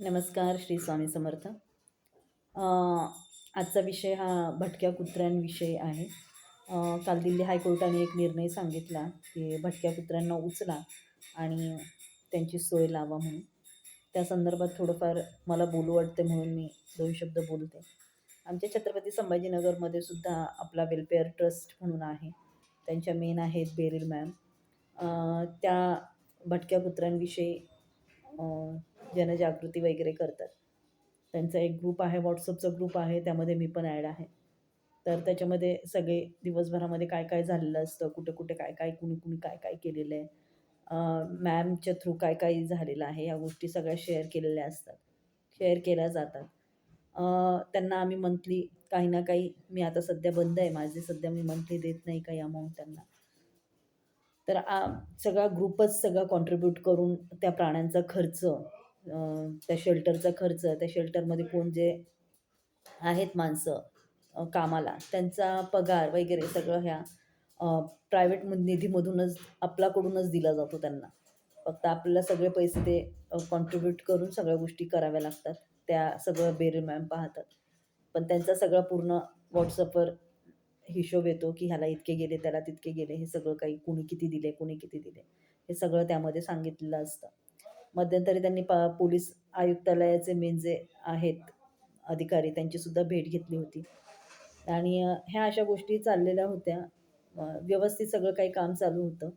नमस्कार श्री स्वामी समर्थ. आजचा विषय हा भटक्या कुत्र्यांविषयी आहे. काल दिल्ली हायकोर्टाने एक निर्णय सांगितला की भटक्या कुत्र्यांना उचला आणि त्यांची सोय लावा म्हणून. त्या संदर्भात थोडंफार मला बोलू वाटते म्हणून मी दोन शब्द बोलते. आमच्या छत्रपती संभाजीनगरमध्ये सुद्धा आपला वेलफेअर ट्रस्ट म्हणून आहे. त्यांच्या मेन आहेत बेरिल मॅम. त्या भटक्या कुत्र्यांविषयी जनजागृती वगैरे करतात. त्यांचा एक ग्रुप आहे व्हॉट्सअपचा ग्रुप आहे त्यामध्ये मी पण ॲड आहे. तर त्याच्यामध्ये सगळे दिवसभरामध्ये काय काय झालेलं असतं कुठे कुठे काय काय कुणी कुणी काय काय केलेलं आहे. मॅमच्या थ्रू काय काय झालेलं आहे या गोष्टी सगळ्या शेअर केलेल्या असतात. शेअर केल्या जातात. त्यांना आम्ही मंथली काही ना काही मी आता सध्या बंद आहे माझे सध्या मी मंथली देत नाही काही अमाऊंट त्यांना. तर आ सगळा ग्रुपच सगळा कॉन्ट्रीब्यूट करून त्या प्राण्यांचा खर्च त्या शेल्टरचा खर्च त्या शेल्टरमध्ये कोण जे आहेत माणसं कामाला त्यांचा पगार वगैरे सगळं ह्या प्रायव्हेट निधीमधूनच आपल्याकडूनच दिला जातो त्यांना. फक्त आपल्याला सगळे पैसे ते कॉन्ट्रीब्यूट करून सगळ्या गोष्टी कराव्या लागतात. त्या सगळं बेरी मॅम पाहतात. पण त्यांचा सगळा पूर्ण व्हॉट्सअपवर हिशोब येतो की ह्याला इतके गेले त्याला तितके गेले हे सगळं काही कुणी किती दिले कुणी किती दिले हे सगळं त्यामध्ये सांगितलेलं असतं. मध्यंतरी त्यांनी पा पोलीस आयुक्तालयाचे मेन जे आहेत अधिकारी त्यांचीसुद्धा भेट घेतली होती. आणि ह्या अशा गोष्टी चाललेल्या होत्या. व्यवस्थित सगळं काही काम चालू होतं.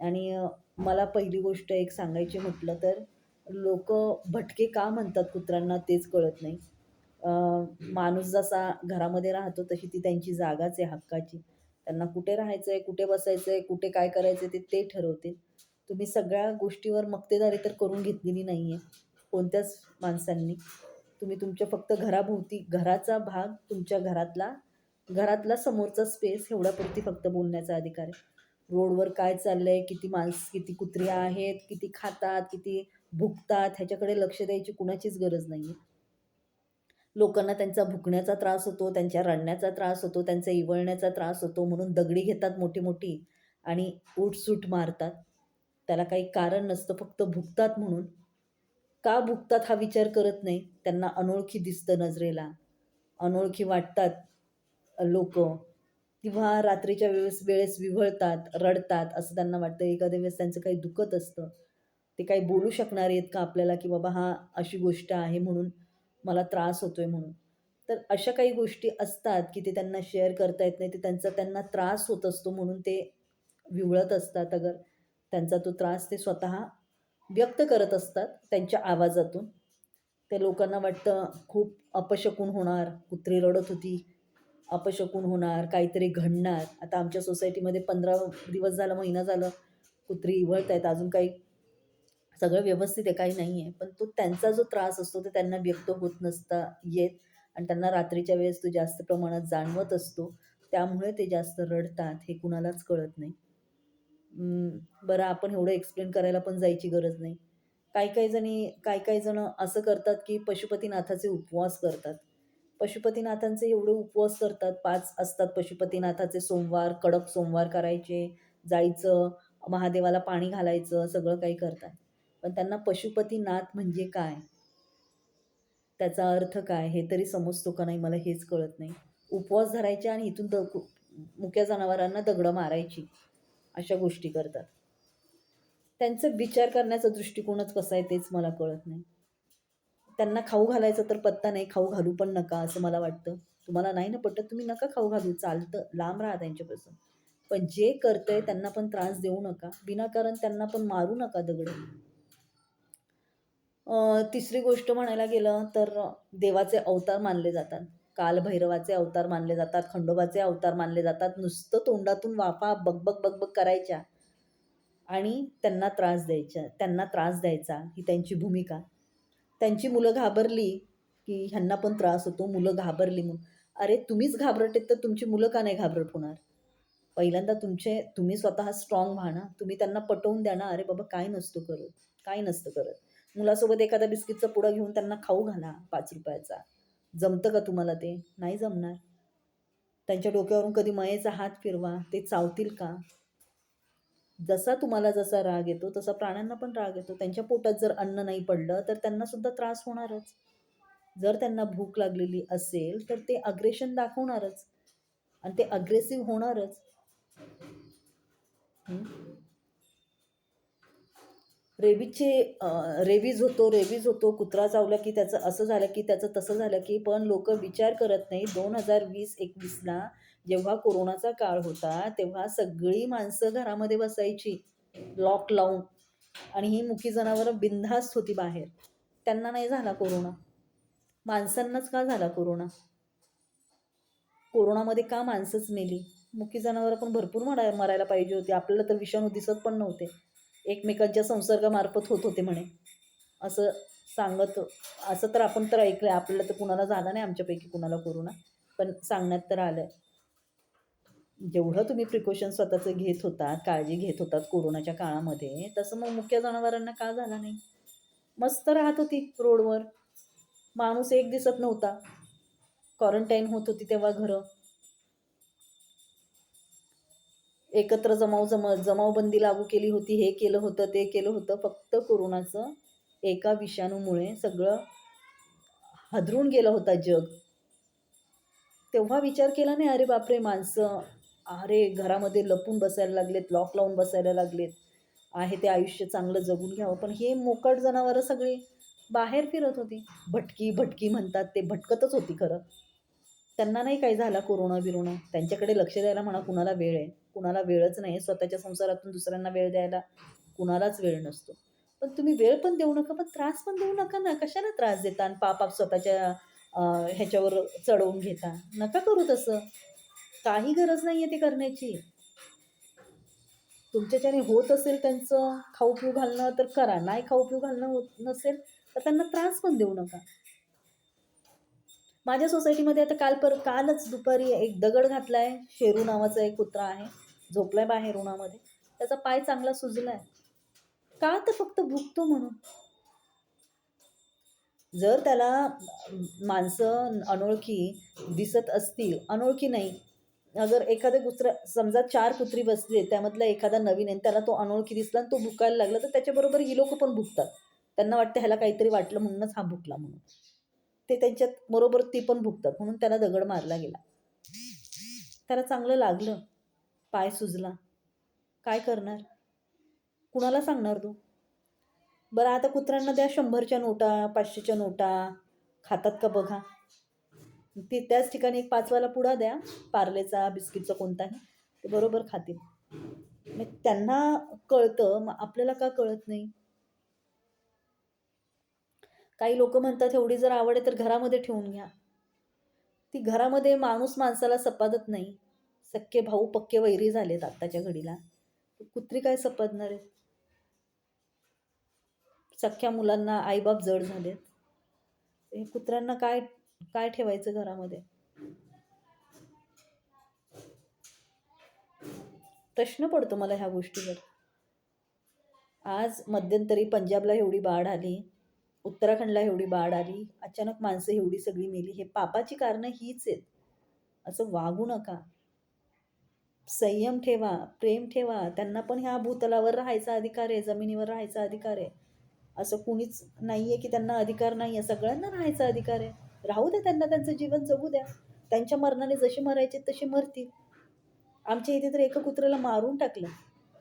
आणि मला पहिली गोष्ट एक सांगायची म्हटलं तर लोक भटके का म्हणतात कुत्र्यांना तेच कळत नाही. माणूस जसा घरामध्ये राहतो तशी ती त्यांची जागाच आहे हक्काची. त्यांना कुठे राहायचं आहे कुठे बसायचं आहे कुठे काय करायचं ते ते ठरवतील. तुम्ही सगळ्या गोष्टीवर मक्तेदारी तर करून घेतलेली नाही आहे कोणत्याच माणसांनी. तुम्ही तुमच्या फक्त घराभोवती घराचा भाग तुमच्या घरातला घरातला समोरचा स्पेस एवढ्यापुरती फक्त बोलण्याचा अधिकार आहे. रोडवर काय चाललं आहे किती माणस किती कुत्री आहेत किती खातात किती भुकतात ह्याच्याकडे लक्ष द्यायची कुणाचीच गरज नाही आहे लोकांना त्यांचा भुकण्याचा त्रास होतो त्यांच्या रडण्याचा त्रास होतो त्यांचा इवळण्याचा त्रास होतो म्हणून दगडी घेतात मोठी मोठी आणि उठसूट मारतात. त्याला काही कारण नसतं फक्त भुकतात म्हणून. का भुकतात हा विचार करत नाही? त्यांना अनोळखी दिसतं नजरेला. अनोळखी वाटतात लोक. किंवा रात्रीच्या वेळेस वेळेस विव्हळतात रडतात असं त्यांना वाटतं. एखाद्या वेळेस त्यांचं काही दुखत असतं. ते काही बोलू शकणार आहेत का आपल्याला की बाबा हा अशी गोष्ट आहे म्हणून मला त्रास होतोय म्हणून. तर अशा काही गोष्टी असतात की ते त्यांना शेअर करता येत नाही. ते त्यांचा त्यांना त्रास होत असतो म्हणून ते विवळत असतात अगर. त्यांचा तो त्रास ते स्वतः व्यक्त करत असतात त्यांच्या आवाजातून. ते लोकांना वाटतं खूप अपशकून होणार कुत्री रडत होती अपशकून होणार काहीतरी घडणार. आता आमच्या सोसायटीमध्ये पंधरा दिवस झालं महिना झालं कुत्री इवळत आहेत. अजून काही सगळं व्यवस्थित आहे काही नाही आहे पण तो त्यांचा जो त्रास असतो तो त्यांना व्यक्त होत नसता येत. आणि त्यांना रात्रीच्या वेळेस तो जास्त प्रमाणात जाणवत असतो. त्यामुळे ते जास्त रडतात हे कुणालाच कळत नाही. बरं आपण एवढं एक्सप्लेन करायला पण जायची गरज नाही. काही काही जणी काही काही जणं असं करतात की पशुपतीनाथाचे उपवास करतात. पशुपतीनाथांचे एवढे उपवास करतात पाच असतात पशुपतीनाथाचे सोमवार कडक सोमवार करायचे जायचं महादेवाला पाणी घालायचं सगळं काही करतात. पण त्यांना पशुपतीनाथ म्हणजे काय? त्याचा अर्थ काय? हे तरी समजतो का नाही? मला हेच कळत नाही. उपवास धरायचे आणि इथून द मुक्या जनावरांना दगडं मारायची. अशा गोष्टी करतात. त्यांचं विचार करण्याचा दृष्टिकोनच कसा आहे तेच मला कळत नाही. त्यांना खाऊ घालायचा तर पत्ता नाही खाऊ घालू पण नका असं मला वाटतं. तुम्हाला नाही ना पटत तुम्ही नका खाऊ घालू चालतं लांब राहा त्यांच्यापासून. पण जे करतंय त्यांना पण त्रास देऊ नका. विनाकारण त्यांना पण मारू नका दगड. तिसरी गोष्ट म्हणायला गेलं तर देवाचे अवतार मानले जातात. कालभैरवाचे अवतार मानले जातात खंडोबाचे अवतार मानले जातात. नुसतं तोंडातून वाफा बकबक बगबग करायच्या. आणि त्यांना त्रास द्यायच्या त्यांना त्रास द्यायचा ही त्यांची भूमिका. त्यांची मुलं घाबरली की ह्यांना पण त्रास होतो मुलं घाबरली म्हणून. अरे तुम्हीच घाबरट आहेत तर तुमची मुलं का नाही घाबरट होणार? पहिल्यांदा तुमचे तुम्ही स्वतः स्ट्रॉंग व्हा ना. तुम्ही त्यांना पटवून द्या ना. अरे बाबा काय नसतो करत? काय नसतं करत? मुलासोबत एखादा बिस्किटचा पुडा घेऊन त्यांना खाऊ घाला पाच रुपयाचा. जमतं का तुम्हाला ते? नाही जमणार. त्यांच्या डोक्यावरून कधी मयेचा हात फिरवा ते चावतील का? जसा तुम्हाला जसा राग येतो तसा प्राण्यांना पण राग येतो. त्यांच्या पोटात जर अन्न नाही पडलं तर त्यांना सुद्धा त्रास होणारच. जर त्यांना भूक लागलेली असेल तर ते अग्रेशन दाखवणारच. आणि ते अग्रेसिव्ह होणारच. रेबीजचे रेबीज होतो रेबीज होतो कुत्रा चावला की त्याचं असं झालं की त्याचं तसं झालं की पण लोक विचार करत नाही. दोन हजार वीस एकवीसला जेव्हा कोरोनाचा काळ होता तेव्हा सगळी माणसं घरामध्ये बसायची लॉक लावून. आणि ही मुकी जनावरं बिनधास्त होती बाहेर. त्यांना नाही झाला कोरोना. माणसांनाच का झाला कोरोना? कोरोनामध्ये का माणसंच मेली? मुकी जनावरं पण भरपूर मरा मरायला पाहिजे होती. आपल्याला तर विषाणू दिसत पण नव्हते. एकमेकांच्या संसर्गामार्फत होत होते म्हणे. असं सांगत असं तर आपण तर ऐकलं आहे आपल्याला तर कुणाला झाला नाही आमच्यापैकी कुणाला कोरोना. पण सांगण्यात तर आलं आहे जेवढं तुम्ही प्रिकॉशन स्वतःचं घेत होतात काळजी घेत होतात कोरोनाच्या काळामध्ये तसं मग मुख्य जनावरांना का झाला नाही? मस्त राहत होती रोडवर. माणूस एक दिसत नव्हता. क्वारंटाईन होत होती तेव्हा घरं. एकत्र जमाव जम जमावबंदी लागू केली होती हे केलं होतं ते केलं होतं. फक्त कोरोनाचं एका विषाणूमुळे सगळं हदरून गेलं होतं जग. तेव्हा विचार केला नाही अरे बापरे माणसं. अरे घरामध्ये लपून बसायला लागलेत लॉक लावून बसायला लागलेत. आहे ते आयुष्य चांगलं जगून घ्यावं. पण हे मोकट जनावरं सगळी बाहेर फिरत होती. भटकी भटकी म्हणतात ते भटकतच होती खरं. त्यांना नाही काही झाला कोरोना बिरोना. त्यांच्याकडे लक्ष द्यायला म्हणा कुणाला वेळ आहे. कुणाला वेळच नाही. स्वतःच्या संसारातून दुसऱ्यांना वेळ द्यायला कुणालाच वेळ नसतो. पण तुम्ही वेळ पण देऊ नका पण त्रास पण देऊ नका ना. कशाला त्रास देता आणि पाप आप स्वतःच्या ह्याच्यावर चढवून घेता? नका करू तसं. काही गरज नाही आहे ते करण्याची. तुमच्याच्याने होत असेल त्यांचं खाऊ पिऊ घालणं तर करा. नाही खाऊ पिऊ घालणं होत नसेल तर त्यांना त्रास पण देऊ नका. माझ्या सोसायटीमध्ये आता काल पर कालच दुपारी एक दगड घातला आहे शेरू नावाचा एक कुत्रा आहे झोपलाय बाहेर उन्हामध्ये. त्याचा पाय चांगला सुजलाय. का तर फक्त भुकतो म्हणून? जर त्याला माणसं अनोळखी दिसत असतील अनोळखी नाही अगर एखादं कुत्रा समजा चार कुत्री बसले त्यामधला एखादा नवीन आहे त्याला तो अनोळखी दिसला आणि तो भुकायला लागला तर त्याच्याबरोबर ही लोक पण भुकतात. त्यांना वाटतं ह्याला काहीतरी वाटलं म्हणूनच हा भुकला म्हणून. ते त्यांच्यात बरोबर ते पण भुकतात म्हणून त्याला दगड मारला गेला. त्याला चांगलं लागलं. पाय सुजला. काय करणार? कुणाला सांगणार तू? बरं आता कुत्र्यांना द्या शंभरच्या नोटा पाचशेच्या नोटा. खातात का बघा? ती त्याच ठिकाणी एक पाचवाला पुडा द्या. पार्लेचा बिस्किटचा कोणताही. ते बरोबर खातील. मग त्यांना कळतं. मग आपल्याला का कळत नाही? काही लोक म्हणतात एवढी जर आवड आहे तर घरामध्ये ठेवून घ्या. ती घरामध्ये माणूस माणसाला सपादत नाही. सख्खे भाऊ पक्के वैरी झालेत आत्ताच्या घडीला. कुत्री काय सपादणार आहेत? सख्ख्या मुलांना आईबाप जड झालेत. हे कुत्र्यांना काय काय ठेवायचं घरामध्ये? प्रश्न पडतो मला ह्या गोष्टीवर. आज मध्यंतरी पंजाबला एवढी बाढ आली. उत्तराखंडला एवढी बाढ आली अचानक माणसं एवढी सगळी मेली हे पापाची कारणं हीच आहेत. असं वागू नका. संयम ठेवा प्रेम ठेवा. त्यांना पण ह्या भूतलावर राहायचा अधिकार आहे जमिनीवर राहायचा अधिकार आहे. असं कुणीच नाही आहे की त्यांना अधिकार नाही आहे सगळ्यांना राहायचा अधिकार आहे. राहू द्या त्यांना त्यांचं जीवन जगू द्या. त्यांच्या मरणाने जसे मरायचे तसे मरतील. आमच्या इथे तर एका कुत्र्याला मारून टाकलं.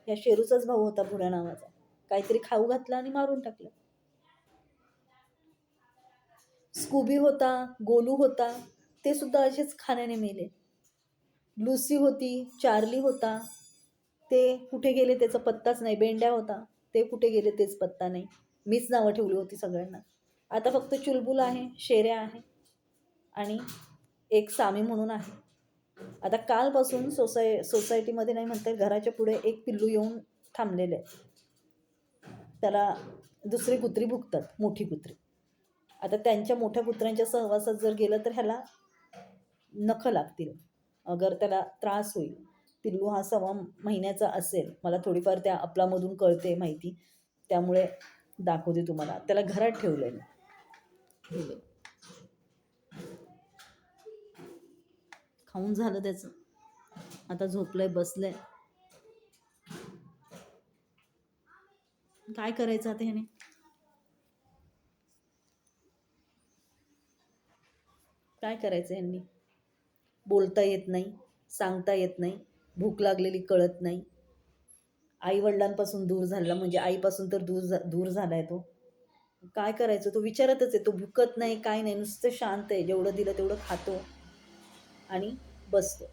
या शेरूचाच भाऊ होता भुड्या नावाचा. काहीतरी खाऊ घातला आणि मारून टाकलं. स्कूबी होता गोलू होता ते सुद्धा असेच खाण्याने मेले. लुसी होती चार्ली होता ते कुठे गेले त्याचा पत्ताच नाही. बेंड्या होता ते कुठे गेले तेच पत्ता नाही. मीच नावं ठेवली होती सगळ्यांना. आता फक्त चुलबुल आहे शेऱ्या आहे आणि एक सामी म्हणून आहे. आता कालपासून सोसाय सोसायटीमध्ये नाही म्हणतात घराच्या पुढे एक पिल्लू येऊन थांबलेलं आहे त्याला दुसरी कुत्री भुकतात मोठी कुत्री. आता त्यांच्या मोठ्या कुत्र्यांच्या सहवासात जर गेलं तर ह्याला नखं लागतील. अगर त्याला त्रास होईल. पिल्लू हा सव्वा महिन्याचा असेल. मला थोडीफार त्या आपलामधून कळते माहिती. त्यामुळे दाखवते तुम्हाला. त्याला घरात ठेवलं आहे मी खाऊन झालं त्याचं. आता झोपलंय बसलंय. काय करायचं आता ह्याने? काय करायचं ह्यांनी बोलता येत नाही सांगता येत नाही भूक लागलेली कळत नाही. आईवडिलांपासून दूर झाला म्हणजे आईपासून तर दूर झा दूर झाला आहे तो. काय करायचं? तो विचारतच आहे तो भुकत नाही काय नाही नुसतं शांत आहे जेवढं दिलं तेवढं खातो आणि बसतो.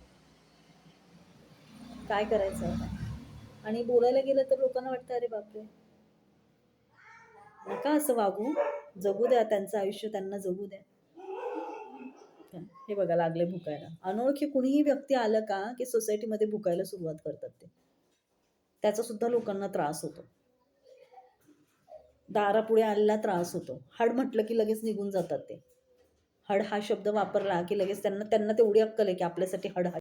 काय करायचं आता? आणि बोलायला गेलं तर लोकांना वाटतं अरे बापरे! नका असं वागू. जगू द्या त्यांचं आयुष्य त्यांना जगू द्या. हे बघा लागले भुकायला. अनोळखी कुणीही व्यक्ती आलं का की सोसायटीमध्ये भुकायला सुरुवात करतात ते. त्याचा सुद्धा लोकांना त्रास होतो. दारापुढे आलेला त्रास होतो. हड म्हटलं की लगेच निघून जातात ते. हड हा शब्द वापरला की लगेच त्यांना त्यांना तेवढी अक्कल आहे की आपल्यासाठी हड हा